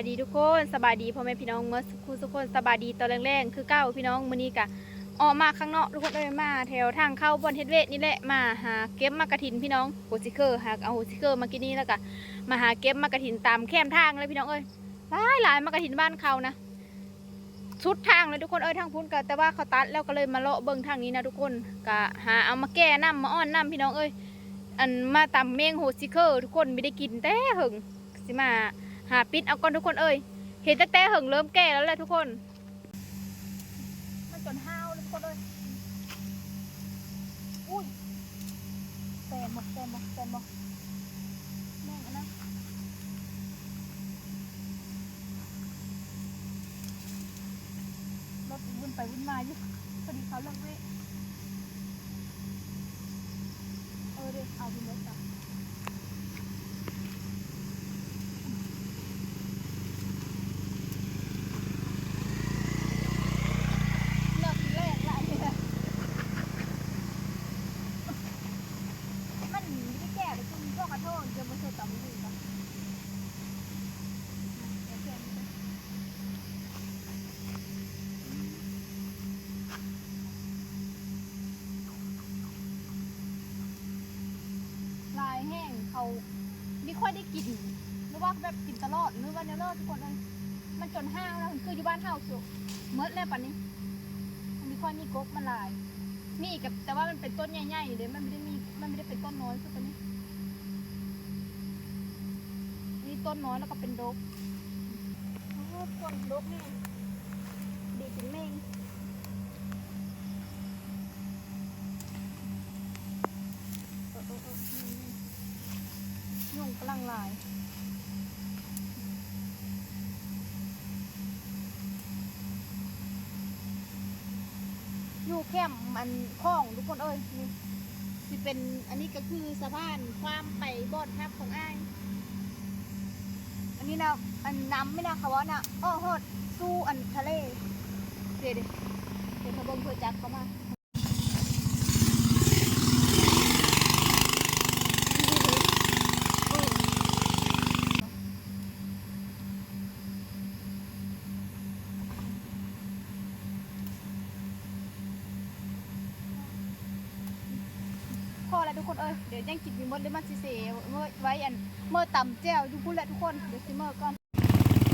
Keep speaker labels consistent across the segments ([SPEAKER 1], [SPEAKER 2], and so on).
[SPEAKER 1] ายดีทุกคนสบายดีพ่อแม่พี่น้องเมื่อสักครู่ทุกคนสบายดีตอนแรงๆคือเก้าพี่น้องมื้อนี้กะออกมาข้างนอกทุกคนเอ้ยมาแถวทางเข้าบอนเฮดเวทนี่แหละมาหาเก็บมากระถินพี่น้องโฮซิเคอร์หาเอาโฮซิเคอร์มากินนี่แล้วก็มาหาเก็บมากระถินตามแคมทางเลยพี่น้องเอ้ยหลายหลายมากระถินบ้านเขานะสุดทางเลยทุกคนเอ้ยทางพุ้นก็แต่ว่าเขาตัดแล้วก็เลยมาเลาะเบิ่งทางนี้นะทุกคนก็หาเอามาแก้น้ำมาอ้อนน้ำพี่น้องเอ้ยอันมาตำเมงโฮซิเคอร์ทุกคนไม่ได้กินแต่หึงสิมา หาปิดเอาก่อนทุกคนเอ้ยเห็นตั้งแต่เหิงเริ่มแก่แล้วแหละทุกคน มันจนห้าวทุกคนเอ้ยอุ้ยแตนหมกแตนหมกแตนหมกแม่งนะรถวุ่นไปวุ่นมาอยู่พอดีเขาเลิกเว้ยเออเดี๋ยวเอาไปรถจ้ะ เลิกแรกละเนี่ยมันไม่ได้แก่เลยคุณพ่อกระโทษจะมาเจอ ต่อมือก่อนลายแห้งเขาไม่ค่อยได้กินหรือว่าแบบกินตลอดหรือว่าเนื้อเลิศทุกคนเลยมันจนห้าวแล้วคืออยู่บ้านเฮาสุเมื่อแล้วปันนี้มันมีค่อยมีกกมันลาย มีกับแต่ว่ามันเป็นต้นใหญ่ๆเลยมันไม่ได้มีมันไม่ได้เป็นต้นน้อยคือตัวนี้ ต้นน้อยแล้วก็เป็นดกโอ้ต้นดกนี่ดีจริงเมงโอ้โอ้โอ้นี่ๆยุ่งกำลังลายอยู่แคมมันคล้องทุกคนเอ้ยนี่สิเป็นอันนี้ก็คือสะพานความไปบอดทับของอ้าย นี่นะอันน้ำไม่นะเขาว่านะอ้อโหดสู้อันทะเล เดี๋ยวเดี๋ยวเดี๋ยวเขาบ่งเพื่อจักเขามาพอแล้วทุกคน เอ้ยเดี๋ยวยังกินมีมดเดี๋ยวมันสิเสเมื่อไว้อันเมื่อต่ำแจ้วอยู่พูดแหละทุกคนเดี๋ยวซิเมื่อก่อน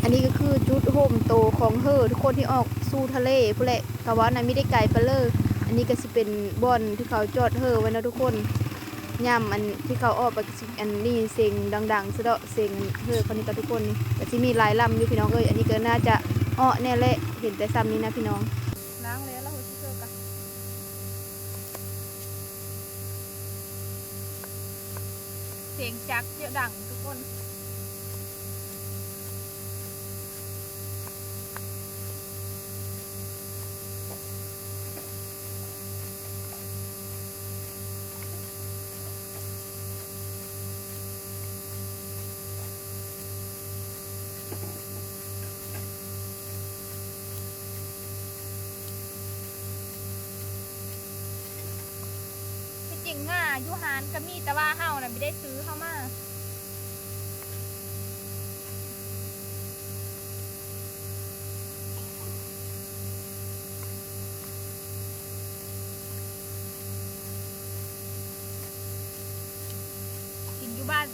[SPEAKER 1] อันนี้ก็คือจุดโฮมโตของเฮอทุกคนที่ออกสู่ทะเลพูดแหละกะว่านั้นไม่ได้ไกลไปเลยอันนี้ก็สิเป็นบ่อนที่เขาจอดเฮอไว้นะทุกคนย่ำอันที่เขาออกไปก็สิอันนี้เสียงดังๆสะเดาะเสียงเฮอคนนี้ก็ทุกคนนี่ก็สิมีหลายลำอยู่พี่น้องเอ้ยอันนี้ก็น่าจะอ้อแน่แหละเห็นแต่ซ้ำนี้นะพี่น้องล้างแล้ว เสียงจักเยอะดังทุกคน จริงอะยูฮานก็มีแต่ว่าเฮาน่ะไม่ได้ซื้อ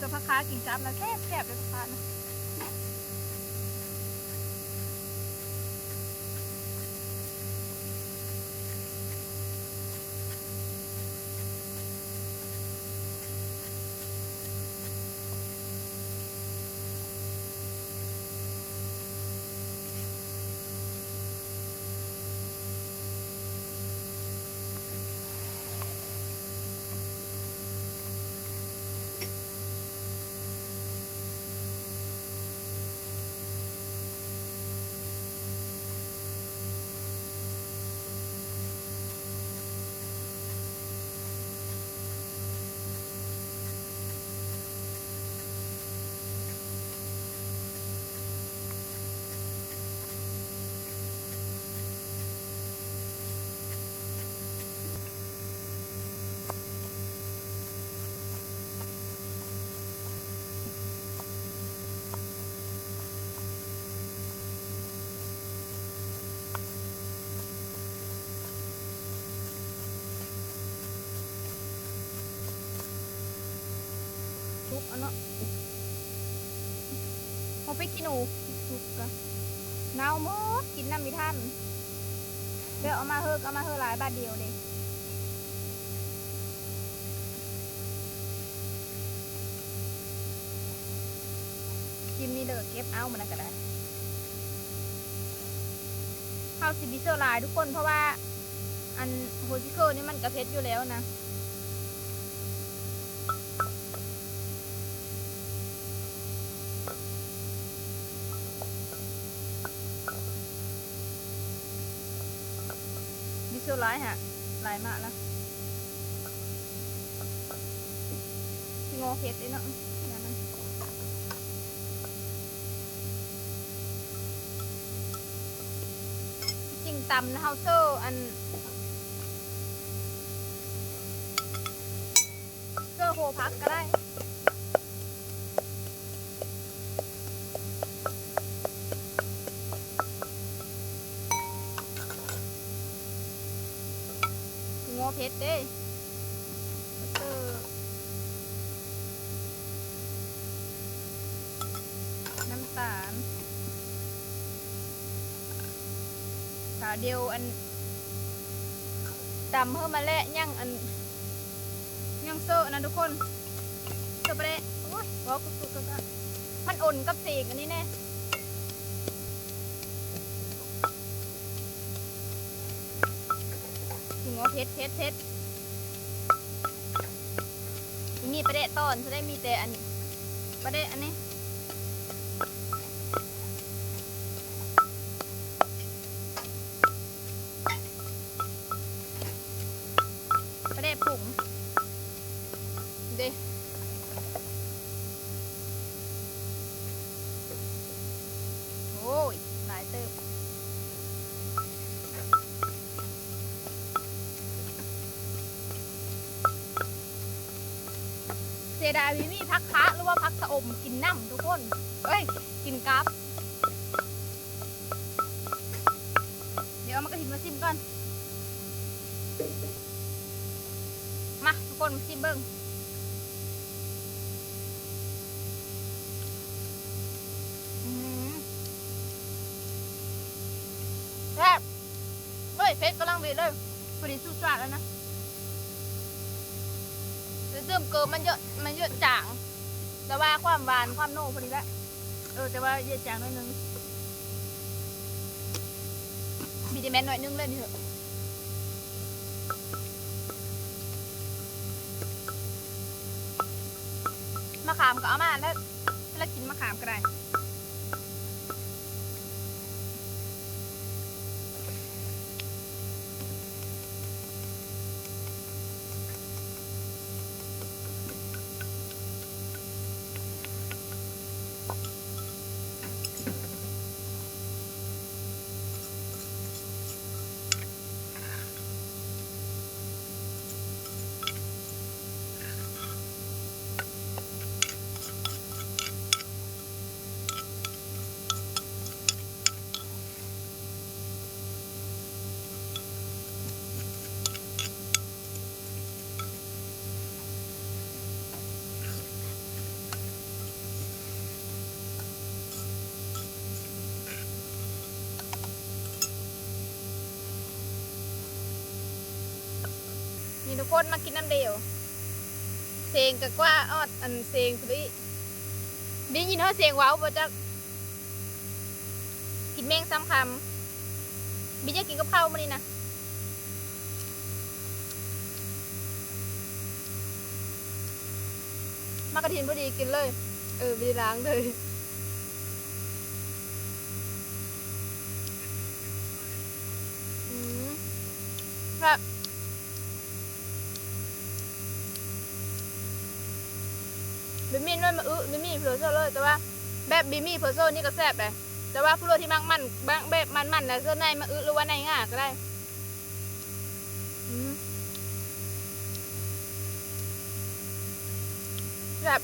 [SPEAKER 1] เข้ามากินอยู่บ้านก็พักค้ากินจ้ำนะแคบแคบเลยพักค้านะ ซุกเอันเนาะเอไปกินหนูซุกกะหนาวหมดกินน้ำมีท่านเดี๋ยวเอามาเฮิกเอามาเฮิกหลายบาทเดียวเด้กิมนี่เด้อเก็บเอามันนะก็ได้ข้าวสิบิเซอร์ลายทุกคนเพราะว่า อันโฮจิเคิลนี่มันกระเพชรอยู่แล้วนะ ดิเซลไลท์ฮะหลายมากแล้วที่งอเพชรด้วยเนาะเนี่ยมันจริงตำนะเฮาเซอร์อันเซอร์โฮพักก็ได้ อเพชรเด้เออน้ำตาลขาเดียวอันตำเพิ่มมาแล้วย่างอันย่างเซอร์นะทุกคนเซอร์ไปเลยโอ้ยบอกกุกกุกกมันอ่นกับเสกอันนี้แน่ ว่าเพชรเพชรเพชรมีประเดะตอนจะได้มีแต่อันประเดะอันนี้ประเดะผงเด้ ดาวิมีพักคะหรือว่าพักสะอมกินน้ำทุกคน เอ้ย กินกับ เดี๋ยวเอามากระถิ่นมาซิมก่อน มาทุกคนมาซิมเบิ้งแซ่บเฮ้ยเพชรกำลังดีเลยพอดีสุดยอดแล้วนะ มเกิมมันเยอะมันเยอะจาง แต่ว่าความหวานความโน่พอดีแล้วเออแต่ว่าเยอะจางหน่อยนึงบีดีแมนหน่อยนึงเลยนี่เถอะมะขามก็เอามาแล้วแล้วกินมะขามก็ได้ คนมากินน้ำเดียวเสียงก็กว่าออดอันเสียงสุดที่ได้ยินเขาเสียงว้าวบ่จะกินแมงซ้ำคำบิจะกินกับข้าวมานี่นะมากระถินพอดีกินเลย เออไม่ได้ล้างเลยอืมแบ มมี่นั่นมาอื้อบิมมี่เพลโซเลยแต่ว่าแบบบิมมี่เพลโซนี่ก็แซ่บเลยแต่ว่าผู้โรที่มักมันบางแบบมันมันนะเสื้อในมาอือหรือว่าในง่าก็ได้แบบ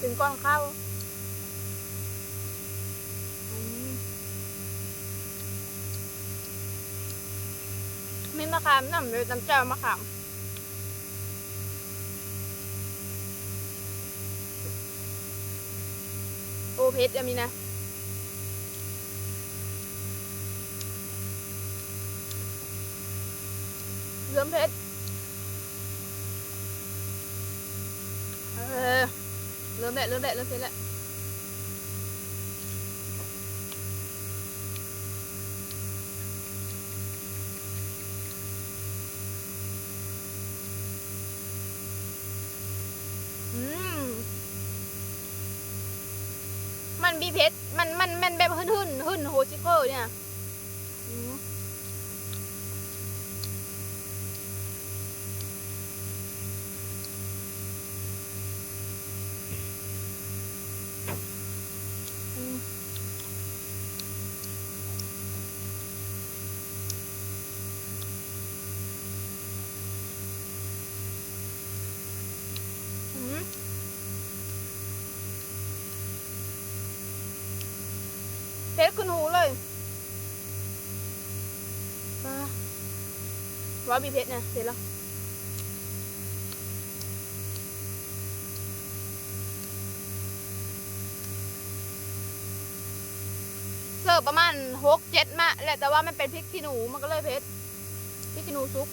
[SPEAKER 1] ถึงกล้องเข้า มีมะขามน้ำเลยน้ำเจ้ามะขามโอเพชรจะมีนะเริ่มเพชรเออเริ่มแหละเริ่มแหละเริ่มเพชรแล้ว บีเพชรมันมันมันแบบหึ่นหึ่นหึ่นโฮชิโก้เนี่ย เพชรขึ้นหูเลยอ่าว่ามีเพชรเนี่ยเห็นแล้วเสิร์ฟประมาณหกเจ็ดมะแหละแต่ว่ามันเป็นพริกขี้หนูมันก็เลยเผ็ดพริกขี้หนูซุป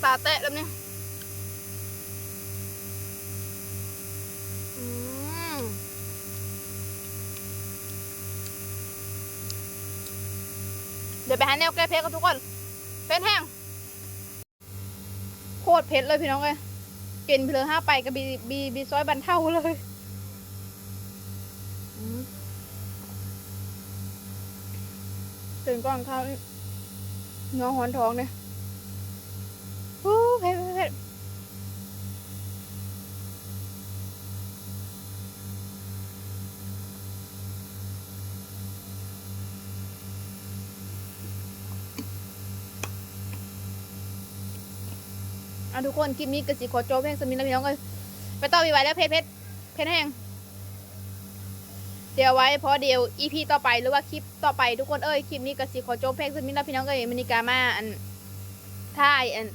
[SPEAKER 1] ำตาแตะแล้วเนี่ยเดี๋ยวไปหาแนวแก้เผ็ดกันทุกคนเผ็ดแห้ง โคตรเผ็ดเลยพี่น้องเลยกินเพลิห้าไปกับบีบีบีซอยบันเท่าเลยตื่นก่อนข้าวนี่น้อหอนท้องเนี่ยะทุกคนคลิปนี้กระสิขอโจบเพลงสมินแล้วพี่น้องเลยไปต่อวีไว้แล้วเพชรเพชรเพชรแห้งเดี๋ยวไว้เพราะเดี๋ยวอีพีต่อไปหรือว่าคลิปต่อไปทุกคนเอ้ยคลิปนี้กระสิขอโจบเพลงสมินแล้วพี่น้องเอ้ยมินิกามาอันท่ายอัน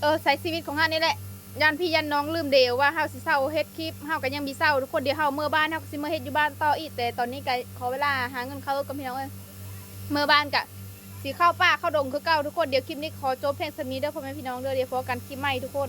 [SPEAKER 1] เออใช้ชีวิตของเฮานี่แหละยันพี่ยันน้องลืมเดียวว่าเฮาสิเศร้าเฮ็ดคลิปเฮาก็ยังมีเศร้าทุกคนเดี๋ยวเฮาเมื่อบ้านเฮาสิเมื่อเฮ็ดอยู่บ้านต่ออีกแต่ตอนนี้ก็ขอเวลาหาเงินเข้ากับพี่น้องเอ้ยเมื่อบ้านกะ สีเข้าป้าเข้าดงคือเก้าทุกคนเดี๋ยวคลิปนี้ขอจบเพลงสมีเด้อพ่อแม่พี่น้องเด้อเดี๋ยวพบกันคลิปใหม่ทุกคน